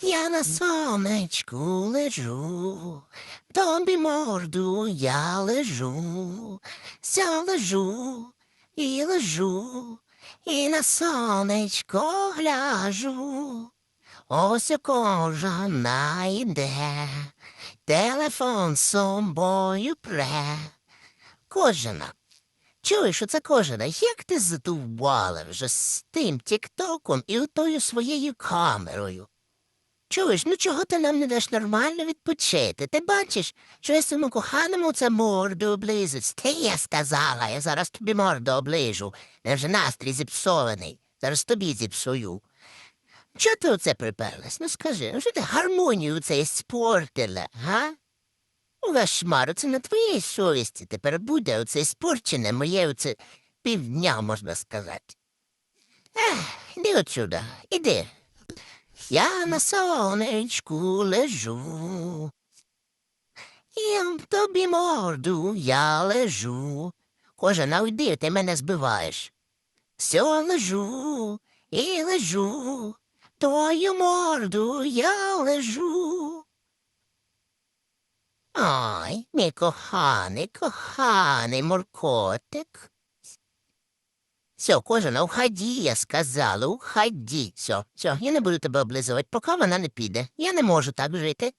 Я на сонечку лежу, тобі морду я лежу, ся лежу і лежу, і на сонечко гляжу. Ось кожана йде, телефон собою пре. Кожана. Чуєш, оце кожана, як ти задувала вже з тим тіктоком і отою своєю камерою? Чуєш, ну чого ти нам не даш нормально відпочити? Ти бачиш, що я своєму коханому це морду облизусь. Ти я сказала, я зараз тобі морду оближу. Я вже настрій зіпсований. Зараз тобі зіпсую. Чого ти оце приперлась? Ну скажи, ну що ти гармонію це спортила, га? У Гашмару, це на твоїй совісті тепер буде оце спорчене моє оце півдня, можна сказати. Ех, іди отсюда, іди. Я на сонечку лежу. І тобі морду я лежу. Кожа, уйди, ти мене збиваєш. Все лежу і лежу. Твою морду я лежу. Ой, мій коханий, коханий моркотик. Все, кожана, уходи, я сказала, уходи. Все, все, я не буду тебе облизувати, поки вона не піде. Я не можу так жити.